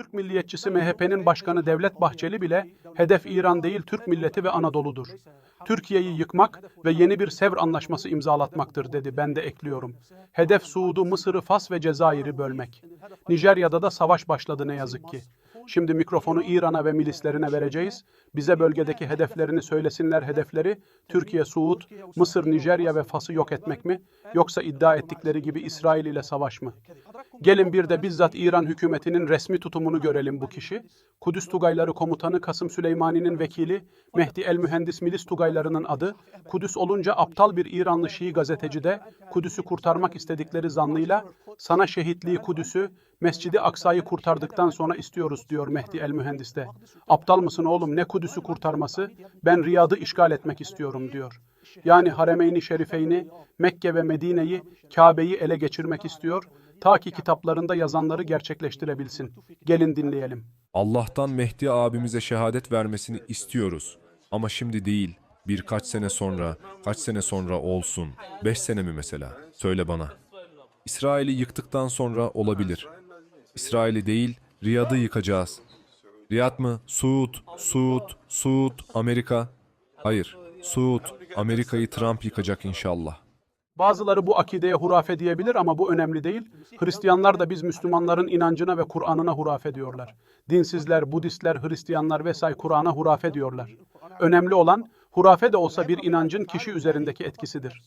Türk milliyetçisi MHP'nin başkanı Devlet Bahçeli bile hedef İran değil Türk milleti ve Anadolu'dur. Türkiye'yi yıkmak ve yeni bir Sevr anlaşması imzalatmaktır dedi. Ben de ekliyorum. Hedef Suud'u, Mısır'ı, Fas ve Cezayir'i bölmek. Nijerya'da da savaş başladı ne yazık ki. Şimdi mikrofonu İran'a ve milislerine vereceğiz. Bize bölgedeki hedeflerini söylesinler hedefleri. Türkiye, Suud, Mısır, Nijerya ve Fas'ı yok etmek mi? Yoksa iddia ettikleri gibi İsrail ile savaş mı? Gelin bir de bizzat İran hükümetinin resmi tutumunu görelim bu kişi. Kudüs Tugayları Komutanı Kasım Süleymani'nin vekili Mehdi El Mühendis Milis Tugaylarının adı, Kudüs olunca aptal bir İranlı Şii gazeteci de Kudüs'ü kurtarmak istedikleri zannıyla sana şehitliği Kudüs'ü, Mescidi Aksa'yı kurtardıktan sonra istiyoruz diyor Mehdi El Mühendis de. Aptal mısın oğlum ne Kudüs'ü kurtarması, ben Riyad'ı işgal etmek istiyorum diyor. Yani Haremeyn-i Şerifeyni, Mekke ve Medine'yi, Kabe'yi ele geçirmek istiyor, ta ki kitaplarında yazanları gerçekleştirebilsin. Gelin dinleyelim. Allah'tan Mehdi abimize şehadet vermesini istiyoruz. Ama şimdi değil, birkaç sene sonra, kaç sene sonra olsun. Beş sene mi mesela? Söyle bana. İsrail'i yıktıktan sonra olabilir. İsrail'i değil, Riyad'ı yıkacağız. Riyad mı? Suud, Suud, Suud, Amerika. Hayır, Suud, Amerika'yı Trump yıkacak inşallah. Bazıları bu akideye hurafe diyebilir ama bu önemli değil. Hristiyanlar da biz Müslümanların inancına ve Kur'an'ına hurafe diyorlar. Dinsizler, Budistler, Hristiyanlar vesaire Kur'an'a hurafe diyorlar. Önemli olan hurafe de olsa bir inancın kişi üzerindeki etkisidir.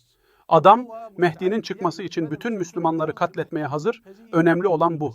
Adam Mehdi'nin çıkması için bütün Müslümanları katletmeye hazır. Önemli olan bu.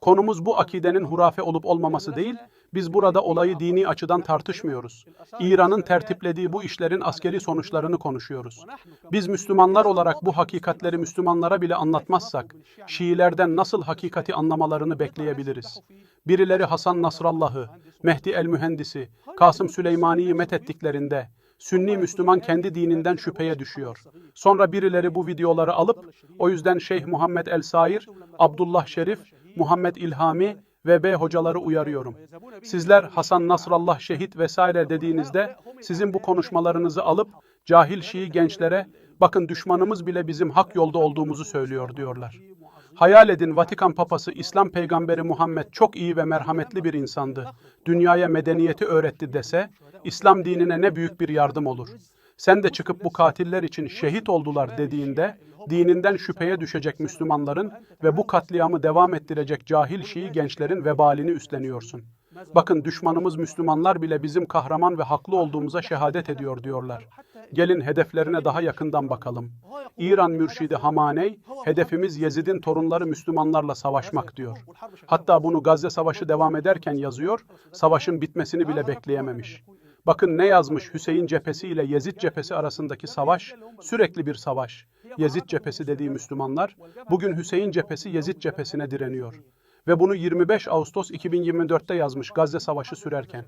Konumuz bu akidenin hurafe olup olmaması değil. Biz burada olayı dini açıdan tartışmıyoruz. İran'ın tertiplediği bu işlerin askeri sonuçlarını konuşuyoruz. Biz Müslümanlar olarak bu hakikatleri Müslümanlara bile anlatmazsak, Şiilerden nasıl hakikati anlamalarını bekleyebiliriz? Birileri Hasan Nasrallah'ı, Mehdi el-Mühendisi, Kasım Süleymani'yi methettiklerinde, Sünni Müslüman kendi dininden şüpheye düşüyor. Sonra birileri bu videoları alıp, o yüzden Şeyh Muhammed El-Sair, Abdullah Şerif, Muhammed İlhami ve B hocaları uyarıyorum. Sizler Hasan Nasrallah şehit vesaire dediğinizde sizin bu konuşmalarınızı alıp cahil Şii gençlere bakın düşmanımız bile bizim hak yolda olduğumuzu söylüyor diyorlar. Hayal edin Vatikan Papası İslam peygamberi Muhammed çok iyi ve merhametli bir insandı. Dünyaya medeniyeti öğretti dese İslam dinine ne büyük bir yardım olur. Sen de çıkıp bu katiller için şehit oldular dediğinde dininden şüpheye düşecek Müslümanların ve bu katliamı devam ettirecek cahil Şii gençlerin vebalini üstleniyorsun. Bakın düşmanımız Müslümanlar bile bizim kahraman ve haklı olduğumuza şehadet ediyor diyorlar. Gelin hedeflerine daha yakından bakalım. İran mürşidi Hamaney, hedefimiz Yezid'in torunları Müslümanlarla savaşmak diyor. Hatta bunu Gazze Savaşı devam ederken yazıyor, savaşın bitmesini bile bekleyememiş. Bakın ne yazmış Hüseyin cephesi ile Yezid cephesi arasındaki savaş, sürekli bir savaş. Yezid cephesi dediği Müslümanlar, bugün Hüseyin cephesi Yezid cephesine direniyor. Ve bunu 25 Ağustos 2024'te yazmış Gazze Savaşı sürerken.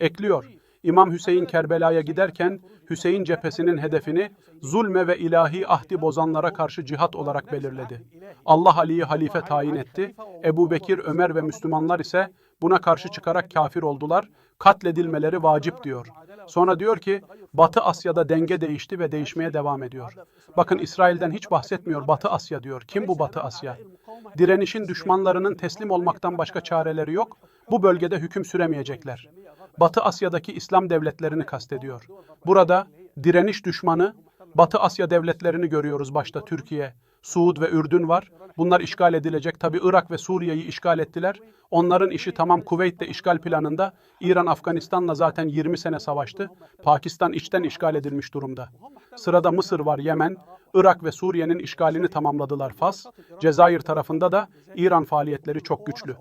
Ekliyor, İmam Hüseyin Kerbela'ya giderken Hüseyin cephesinin hedefini zulme ve ilahi ahdi bozanlara karşı cihat olarak belirledi. Allah Ali'yi halife tayin etti. Ebu Bekir, Ömer ve Müslümanlar ise buna karşı çıkarak kafir oldular. Katledilmeleri vacip diyor. Sonra diyor ki Batı Asya'da denge değişti ve değişmeye devam ediyor. Bakın İsrail'den hiç bahsetmiyor Batı Asya diyor. Kim bu Batı Asya? Direnişin düşmanlarının teslim olmaktan başka çareleri yok. Bu bölgede hüküm süremeyecekler. Batı Asya'daki İslam devletlerini kastediyor. Burada direniş düşmanı Batı Asya devletlerini görüyoruz başta Türkiye, Suud ve Ürdün var. Bunlar işgal edilecek. Tabi Irak ve Suriye'yi işgal ettiler. Onların işi tamam Kuveyt'te işgal planında. İran Afganistan'la zaten 20 sene savaştı. Pakistan içten işgal edilmiş durumda. Sırada Mısır var, Yemen. Irak ve Suriye'nin işgalini tamamladılar Fas. Cezayir tarafında da İran faaliyetleri çok güçlü.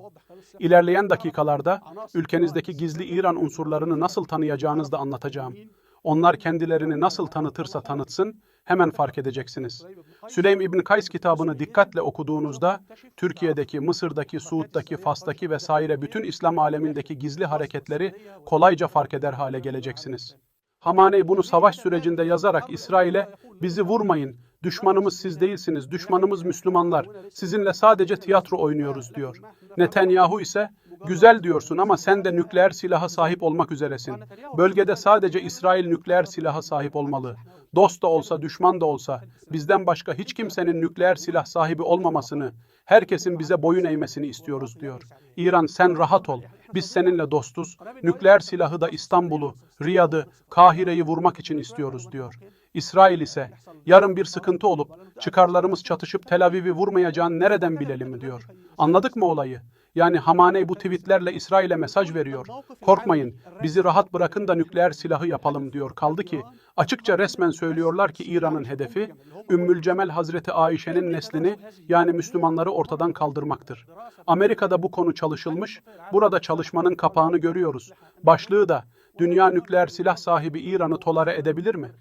İlerleyen dakikalarda ülkenizdeki gizli İran unsurlarını nasıl tanıyacağınızı da anlatacağım. Onlar kendilerini nasıl tanıtırsa tanıtsın, hemen fark edeceksiniz. Süleym İbn Kays kitabını dikkatle okuduğunuzda, Türkiye'deki, Mısır'daki, Suud'daki, Fas'taki vesaire bütün İslam alemindeki gizli hareketleri kolayca fark eder hale geleceksiniz. Hamaney bunu savaş sürecinde yazarak İsrail'e bizi vurmayın, düşmanımız siz değilsiniz, düşmanımız Müslümanlar, sizinle sadece tiyatro oynuyoruz diyor. Netanyahu ise Güzel diyorsun ama sen de nükleer silaha sahip olmak üzeresin. Bölgede sadece İsrail nükleer silaha sahip olmalı. Dost da olsa, düşman da olsa, bizden başka hiç kimsenin nükleer silah sahibi olmamasını, herkesin bize boyun eğmesini istiyoruz diyor. İran sen rahat ol. Biz seninle dostuz. Nükleer silahı da İstanbul'u, Riyad'ı, Kahire'yi vurmak için istiyoruz diyor. İsrail ise yarın bir sıkıntı olup çıkarlarımız çatışıp Tel Aviv'i vurmayacağını nereden bilelim diyor. Anladık mı olayı? Yani Hamaney bu tweetlerle İsrail'e mesaj veriyor. Korkmayın, bizi rahat bırakın da nükleer silahı yapalım diyor. Kaldı ki açıkça resmen söylüyorlar ki İran'ın hedefi Ümmül Cemel Hazreti Ayşe'nin neslini yani Müslümanları ortadan kaldırmaktır. Amerika'da bu konu çalışılmış. Burada çalışmanın kapağını görüyoruz. Başlığı da dünya nükleer silah sahibi İran'ı tolere edebilir mi?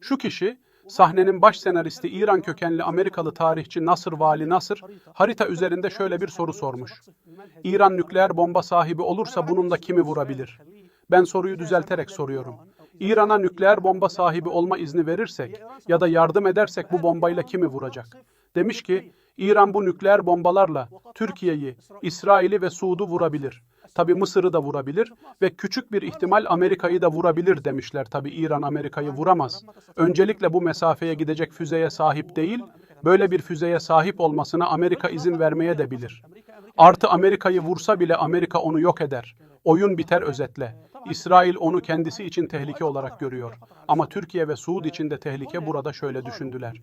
Şu kişi sahnenin baş senaristi İran kökenli Amerikalı tarihçi Nasır Vali Nasır harita üzerinde şöyle bir soru sormuş. İran nükleer bomba sahibi olursa bunun da kimi vurabilir? Ben soruyu düzelterek soruyorum. İran'a nükleer bomba sahibi olma izni verirsek ya da yardım edersek bu bombayla kimi vuracak? Demiş ki İran bu nükleer bombalarla Türkiye'yi, İsrail'i ve Suud'u vurabilir. Tabi Mısır'ı da vurabilir ve küçük bir ihtimal Amerika'yı da vurabilir demişler. Tabi İran Amerika'yı vuramaz. Öncelikle bu mesafeye gidecek füzeye sahip değil, böyle bir füzeye sahip olmasına Amerika izin vermeye de bilir. Artı Amerika'yı vursa bile Amerika onu yok eder. Oyun biter özetle. İsrail onu kendisi için tehlike olarak görüyor. Ama Türkiye ve Suud için de tehlike burada şöyle düşündüler.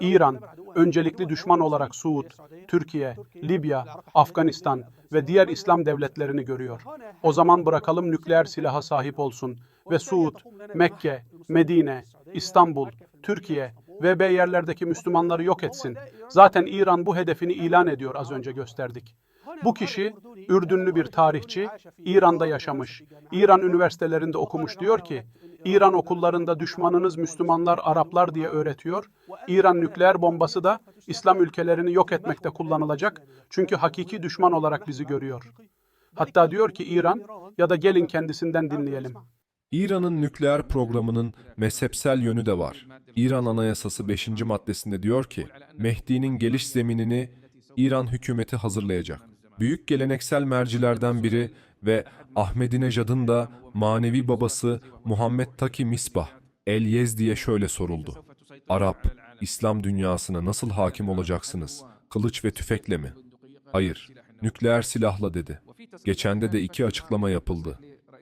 İran, öncelikli düşman olarak Suud, Türkiye, Libya, Afganistan ve diğer İslam devletlerini görüyor. O zaman bırakalım nükleer silaha sahip olsun ve Suud, Mekke, Medine, İstanbul, Türkiye ve B yerlerdeki Müslümanları yok etsin. Zaten İran bu hedefini ilan ediyor az önce gösterdik. Bu kişi Ürdünlü bir tarihçi, İran'da yaşamış, İran üniversitelerinde okumuş diyor ki, İran okullarında düşmanınız Müslümanlar, Araplar diye öğretiyor. İran nükleer bombası da İslam ülkelerini yok etmekte kullanılacak. Çünkü hakiki düşman olarak bizi görüyor. Hatta diyor ki İran ya da gelin kendisinden dinleyelim. İran'ın nükleer programının mezhepsel yönü de var. İran Anayasası 5. maddesinde diyor ki, Mehdi'nin geliş zeminini İran hükümeti hazırlayacak. Büyük geleneksel mercilerden biri ve Ahmedinejad'ın da manevi babası Muhammed Taki Misbah, El Yezdi'ye şöyle soruldu. Arap, İslam dünyasına nasıl hakim olacaksınız? Kılıç ve tüfekle mi? Hayır, nükleer silahla dedi. Geçende de iki açıklama yapıldı.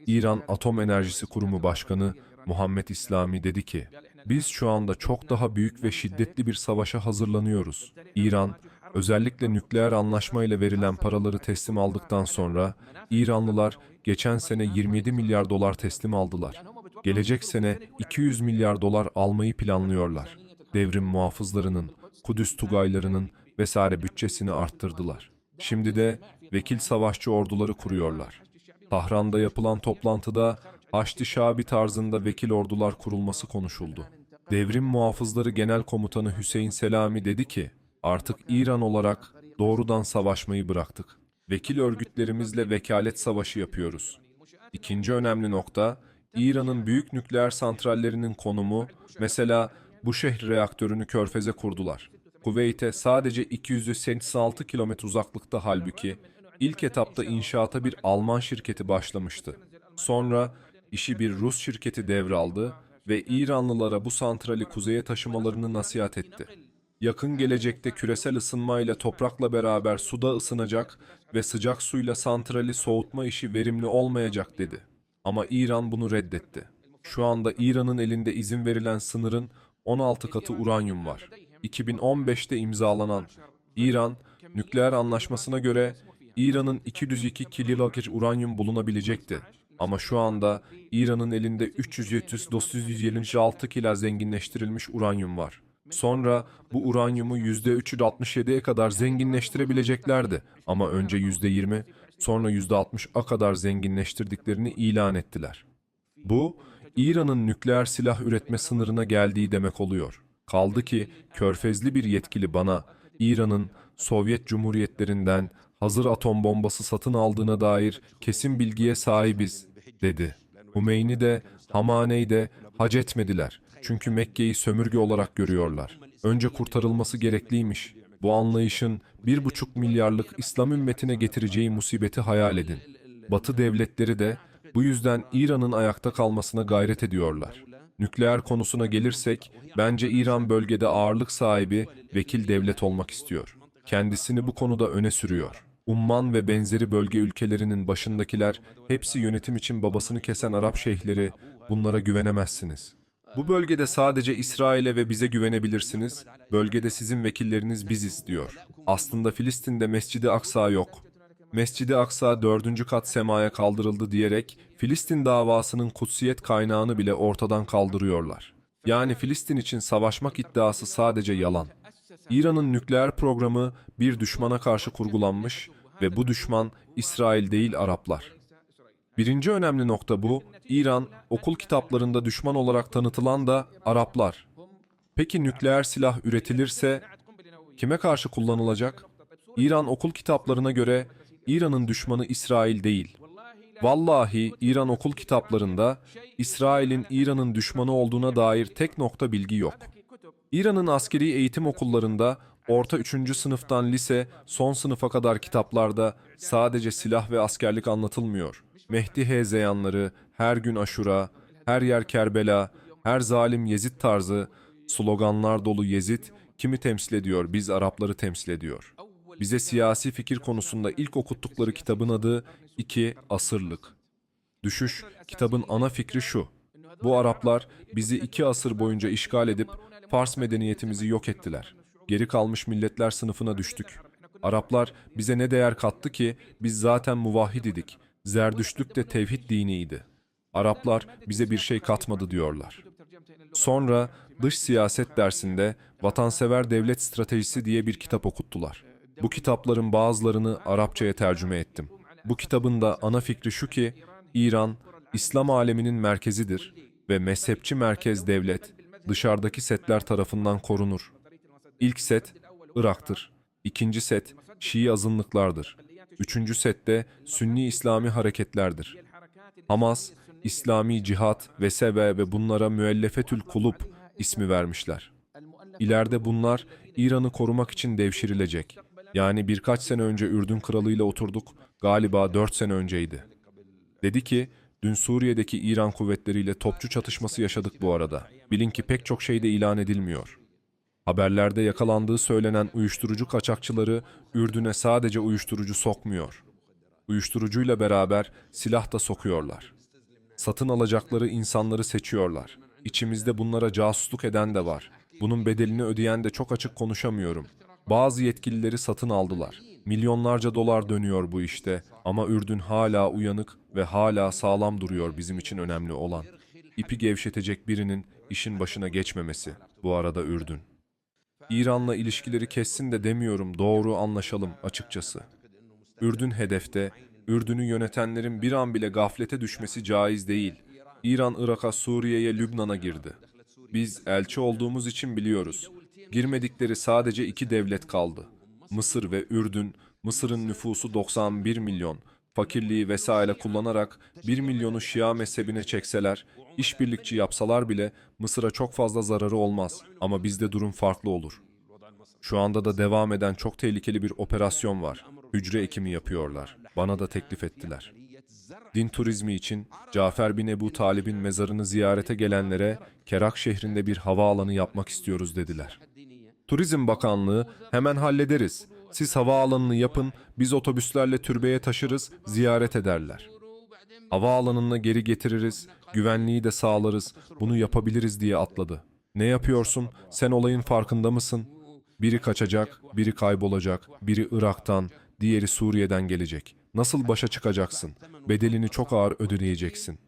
İran Atom Enerjisi Kurumu Başkanı Muhammed İslami dedi ki, biz şu anda çok daha büyük ve şiddetli bir savaşa hazırlanıyoruz. İran, özellikle nükleer anlaşmayla verilen paraları teslim aldıktan sonra, İranlılar geçen sene 27 milyar dolar teslim aldılar. Gelecek sene 200 milyar dolar almayı planlıyorlar. Devrim muhafızlarının, Kudüs Tugaylarının vesaire bütçesini arttırdılar. Şimdi de vekil savaşçı orduları kuruyorlar. Tahran'da yapılan toplantıda Haçlı Şabi tarzında vekil ordular kurulması konuşuldu. Devrim Muhafızları Genel Komutanı Hüseyin Selami dedi ki, artık İran olarak doğrudan savaşmayı bıraktık. Vekil örgütlerimizle vekalet savaşı yapıyoruz. İkinci önemli nokta, İran'ın büyük nükleer santrallerinin konumu, mesela bu şehir reaktörünü körfeze kurdular. Kuveyt'e sadece 286 kilometre uzaklıkta halbuki ilk etapta inşaata bir Alman şirketi başlamıştı. Sonra işi bir Rus şirketi devraldı ve İranlılara bu santrali kuzeye taşımalarını nasihat etti. Yakın gelecekte küresel ısınmayla toprakla beraber suda ısınacak ve sıcak suyla santrali soğutma işi verimli olmayacak dedi. Ama İran bunu reddetti. Şu anda İran'ın elinde izin verilen sınırın 16 katı uranyum var. 2015'te imzalanan İran nükleer anlaşmasına göre İran'ın 202 kiloliter uranyum bulunabilecekti. Ama şu anda İran'ın elinde 370-976 kila zenginleştirilmiş uranyum var. Sonra bu uranyumu %367'ye kadar zenginleştirebileceklerdi. Ama önce %20, sonra %60'a kadar zenginleştirdiklerini ilan ettiler. Bu, İran'ın nükleer silah üretme sınırına geldiği demek oluyor. Kaldı ki körfezli bir yetkili bana İran'ın Sovyet Cumhuriyetlerinden hazır atom bombası satın aldığına dair kesin bilgiye sahibiz, dedi. Humeyni de, Hamaney de hac etmediler. Çünkü Mekke'yi sömürge olarak görüyorlar. Önce kurtarılması gerekliymiş. Bu anlayışın bir buçuk milyarlık İslam ümmetine getireceği musibeti hayal edin. Batı devletleri de bu yüzden İran'ın ayakta kalmasına gayret ediyorlar. Nükleer konusuna gelirsek, bence İran bölgede ağırlık sahibi vekil devlet olmak istiyor. Kendisini bu konuda öne sürüyor. Umman ve benzeri bölge ülkelerinin başındakiler hepsi yönetim için babasını kesen Arap şeyhleri, bunlara güvenemezsiniz. Bu bölgede sadece İsrail'e ve bize güvenebilirsiniz. Bölgede sizin vekilleriniz biziz diyor. Aslında Filistin'de Mescid-i Aksa yok. Mescid-i Aksa dördüncü kat semaya kaldırıldı diyerek Filistin davasının kutsiyet kaynağını bile ortadan kaldırıyorlar. Yani Filistin için savaşmak iddiası sadece yalan. İran'ın nükleer programı bir düşmana karşı kurgulanmış ve bu düşman İsrail değil Araplar. Birinci önemli nokta bu, İran okul kitaplarında düşman olarak tanıtılan da Araplar. Peki nükleer silah üretilirse kime karşı kullanılacak? İran okul kitaplarına göre İran'ın düşmanı İsrail değil. Vallahi İran okul kitaplarında İsrail'in İran'ın düşmanı olduğuna dair tek nokta bilgi yok. İran'ın askeri eğitim okullarında orta 3. sınıftan lise son sınıfa kadar kitaplarda sadece silah ve askerlik anlatılmıyor. Mehdi hezeyanları, her gün aşura, her yer Kerbela, her zalim Yezid tarzı sloganlar dolu Yezid kimi temsil ediyor? Biz Arapları temsil ediyor. Bize siyasi fikir konusunda ilk okuttukları kitabın adı 2 Asırlık. Düşüş, kitabın ana fikri şu. Bu Araplar bizi iki asır boyunca işgal edip Fars medeniyetimizi yok ettiler. Geri kalmış milletler sınıfına düştük. Araplar bize ne değer kattı ki biz zaten muvahhid idik. Zerdüştlük de tevhid diniydi. Araplar bize bir şey katmadı diyorlar. Sonra dış siyaset dersinde Vatansever Devlet Stratejisi diye bir kitap okuttular. Bu kitapların bazılarını Arapçaya tercüme ettim. Bu kitabın da ana fikri şu ki İran İslam aleminin merkezidir ve mezhepçi merkez devlet dışarıdaki setler tarafından korunur. İlk set Irak'tır. İkinci set Şii azınlıklardır. Üçüncü sette Sünni İslami hareketlerdir. Hamas, İslami cihat ve sebe ve bunlara müellefetül kulub ismi vermişler. İleride bunlar İran'ı korumak için devşirilecek. Yani birkaç sene önce Ürdün kralıyla oturduk, galiba dört sene önceydi. Dedi ki, dün Suriye'deki İran kuvvetleriyle topçu çatışması yaşadık bu arada. Bilin ki pek çok şey de ilan edilmiyor. Haberlerde yakalandığı söylenen uyuşturucu kaçakçıları Ürdün'e sadece uyuşturucu sokmuyor. Uyuşturucuyla beraber silah da sokuyorlar. Satın alacakları insanları seçiyorlar. İçimizde bunlara casusluk eden de var. Bunun bedelini ödeyen de çok açık konuşamıyorum. Bazı yetkilileri satın aldılar. Milyonlarca dolar dönüyor bu işte ama Ürdün hala uyanık ve hala sağlam duruyor bizim için önemli olan. İpi gevşetecek birinin işin başına geçmemesi. Bu arada Ürdün. İran'la ilişkileri kessin de demiyorum doğru anlaşalım açıkçası. Ürdün hedefte, Ürdün'ü yönetenlerin bir an bile gaflete düşmesi caiz değil. İran, Irak'a, Suriye'ye, Lübnan'a girdi. Biz elçi olduğumuz için biliyoruz. Girmedikleri sadece iki devlet kaldı. Mısır ve Ürdün, Mısır'ın nüfusu 91 milyon. Fakirliği vesaire kullanarak 1 milyonu Şia mezhebine çekseler, işbirlikçi yapsalar bile Mısır'a çok fazla zararı olmaz. Ama bizde durum farklı olur. Şu anda da devam eden çok tehlikeli bir operasyon var. Hücre ekimi yapıyorlar. Bana da teklif ettiler. Din turizmi için Cafer bin Ebu Talib'in mezarını ziyarete gelenlere Kerak şehrinde bir havaalanı yapmak istiyoruz dediler. Turizm Bakanlığı hemen hallederiz. Siz havaalanını yapın, biz otobüslerle türbeye taşırız, ziyaret ederler. Havaalanına geri getiririz, güvenliği de sağlarız, bunu yapabiliriz diye atladı. Ne yapıyorsun? Sen olayın farkında mısın? Biri kaçacak, biri kaybolacak, biri Irak'tan, diğeri Suriye'den gelecek. Nasıl başa çıkacaksın? Bedelini çok ağır ödeyeceksin.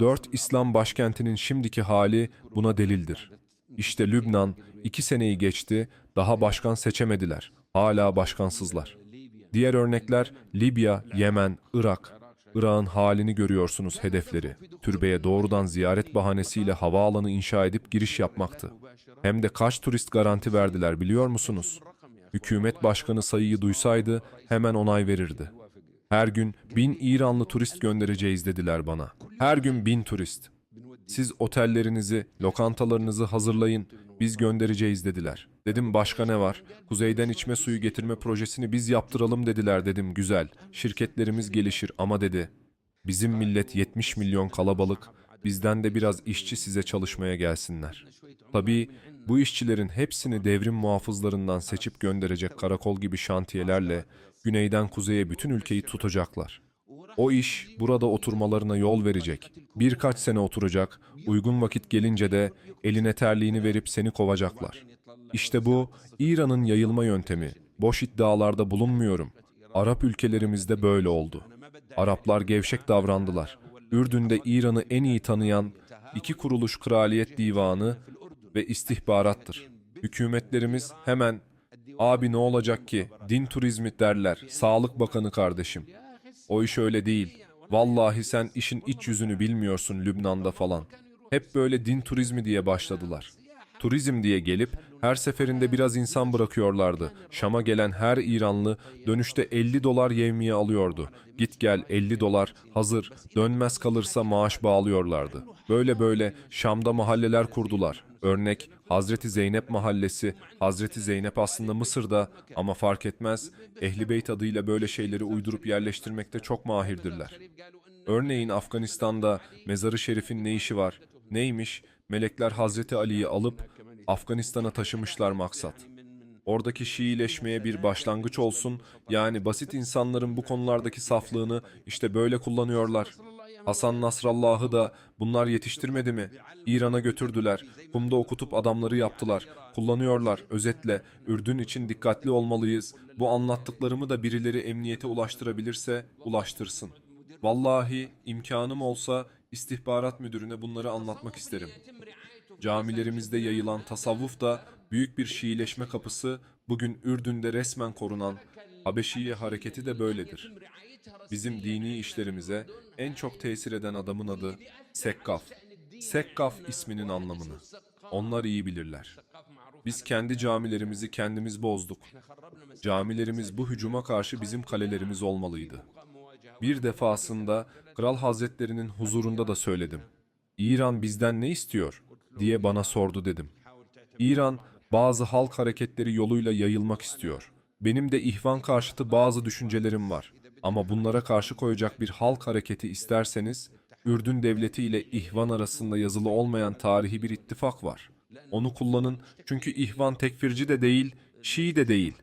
Dört İslam başkentinin şimdiki hali buna delildir. İşte Lübnan iki seneyi geçti, daha başkan seçemediler. Hala başkansızlar. Diğer örnekler Libya, Yemen, Irak. Irak'ın halini görüyorsunuz hedefleri. Türbeye doğrudan ziyaret bahanesiyle havaalanı inşa edip giriş yapmaktı. Hem de kaç turist garanti verdiler biliyor musunuz? Hükümet başkanı sayıyı duysaydı hemen onay verirdi. Her gün bin İranlı turist göndereceğiz dediler bana. Her gün bin turist. Siz otellerinizi, lokantalarınızı hazırlayın. Biz göndereceğiz dediler. Dedim başka ne var? Kuzeyden içme suyu getirme projesini biz yaptıralım dediler dedim güzel. Şirketlerimiz gelişir ama dedi. Bizim millet 70 milyon kalabalık. Bizden de biraz işçi size çalışmaya gelsinler. Tabii bu işçilerin hepsini devrim muhafızlarından seçip gönderecek karakol gibi şantiyelerle güneyden kuzeye bütün ülkeyi tutacaklar. O iş burada oturmalarına yol verecek. Birkaç sene oturacak, uygun vakit gelince de eline terliğini verip seni kovacaklar. İşte bu İran'ın yayılma yöntemi. Boş iddialarda bulunmuyorum. Arap ülkelerimizde böyle oldu. Araplar gevşek davrandılar. Ürdün'de İran'ı en iyi tanıyan iki kuruluş Kraliyet Divanı ve istihbarattır. Hükümetlerimiz hemen abi ne olacak ki din turizmi derler. Sağlık Bakanı kardeşim. O iş öyle değil. Vallahi sen işin iç yüzünü bilmiyorsun Lübnan'da falan. Hep böyle din turizmi diye başladılar. Turizm diye gelip her seferinde biraz insan bırakıyorlardı. Şam'a gelen her İranlı dönüşte 50 dolar yevmiye alıyordu. Git gel 50 dolar hazır dönmez kalırsa maaş bağlıyorlardı. Böyle böyle Şam'da mahalleler kurdular. Örnek Hazreti Zeynep mahallesi. Hazreti Zeynep aslında Mısır'da ama fark etmez. Ehli Beyt adıyla böyle şeyleri uydurup yerleştirmekte çok mahirdirler. Örneğin Afganistan'da mezarı şerifin ne işi var? Neymiş? Melekler Hazreti Ali'yi alıp Afganistan'a taşımışlar maksat. Oradaki Şiileşmeye bir başlangıç olsun, yani basit insanların bu konulardaki saflığını işte böyle kullanıyorlar. Hasan Nasrallah'ı da bunlar yetiştirmedi mi? İran'a götürdüler, kumda okutup adamları yaptılar. Kullanıyorlar, özetle, Ürdün için dikkatli olmalıyız. Bu anlattıklarımı da birileri emniyete ulaştırabilirse ulaştırsın. Vallahi imkanım olsa istihbarat müdürüne bunları anlatmak isterim. Camilerimizde yayılan tasavvuf da büyük bir Şiileşme kapısı bugün Ürdün'de resmen korunan Habeşiye hareketi de böyledir. Bizim dini işlerimize en çok tesir eden adamın adı Sekkaf. Sekkaf isminin anlamını. Onlar iyi bilirler. Biz kendi camilerimizi kendimiz bozduk. Camilerimiz bu hücuma karşı bizim kalelerimiz olmalıydı. Bir defasında Kral Hazretlerinin huzurunda da söyledim. İran bizden ne istiyor? Diye bana sordu dedim. İran bazı halk hareketleri yoluyla yayılmak istiyor. Benim de ihvan karşıtı bazı düşüncelerim var. Ama bunlara karşı koyacak bir halk hareketi isterseniz, Ürdün devleti ile ihvan arasında yazılı olmayan tarihi bir ittifak var. Onu kullanın çünkü ihvan tekfirci de değil, Şii de değil.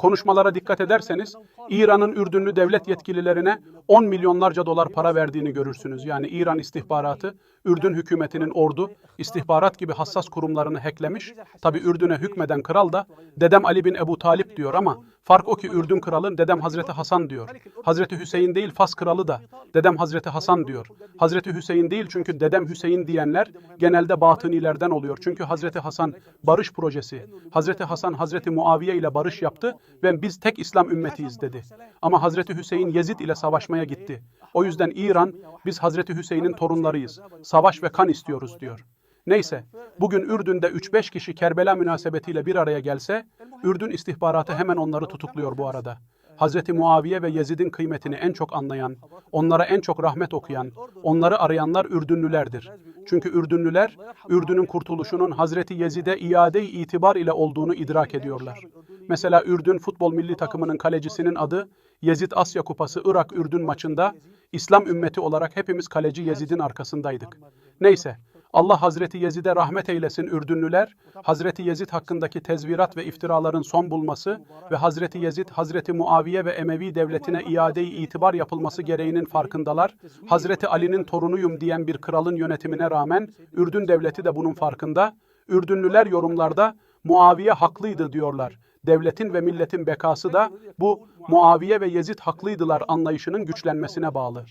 Konuşmalara dikkat ederseniz İran'ın Ürdünlü devlet yetkililerine 10 milyonlarca dolar para verdiğini görürsünüz. Yani İran istihbaratı Ürdün hükümetinin ordu, istihbarat gibi hassas kurumlarını hacklemiş. Tabi Ürdün'e hükmeden kral da dedem Ali bin Ebu Talip diyor ama fark o ki Ürdün kralı dedem Hazreti Hasan diyor. Hazreti Hüseyin değil Fas kralı da dedem Hazreti Hasan diyor. Hazreti Hüseyin değil çünkü dedem Hüseyin diyenler genelde batınilerden oluyor. Çünkü Hazreti Hasan barış projesi. Hazreti Hasan Hazreti Muaviye ile barış yaptı ve biz tek İslam ümmetiyiz dedi. Ama Hazreti Hüseyin Yezid ile savaşmaya gitti. O yüzden İran biz Hazreti Hüseyin'in torunlarıyız. Savaş ve kan istiyoruz diyor. Neyse, bugün Ürdün'de 3-5 kişi Kerbela münasebetiyle bir araya gelse, Ürdün istihbaratı hemen onları tutukluyor bu arada. Hazreti Muaviye ve Yezid'in kıymetini en çok anlayan, onlara en çok rahmet okuyan, onları arayanlar Ürdünlülerdir. Çünkü Ürdünlüler, Ürdün'ün kurtuluşunun Hazreti Yezid'e iade-i itibar ile olduğunu idrak ediyorlar. Mesela Ürdün futbol milli takımının kalecisinin adı Yezid Asya Kupası Irak-Ürdün maçında İslam ümmeti olarak hepimiz kaleci Yezid'in arkasındaydık. Neyse, Allah Hazreti Yezid'e rahmet eylesin Ürdünlüler, Hazreti Yezid hakkındaki tezvirat ve iftiraların son bulması ve Hazreti Yezid, Hazreti Muaviye ve Emevi devletine iade-i itibar yapılması gereğinin farkındalar. Hazreti Ali'nin torunuyum diyen bir kralın yönetimine rağmen Ürdün devleti de bunun farkında. Ürdünlüler yorumlarda Muaviye haklıydı diyorlar. Devletin ve milletin bekası da bu Muaviye ve Yezid haklıydılar anlayışının güçlenmesine bağlı.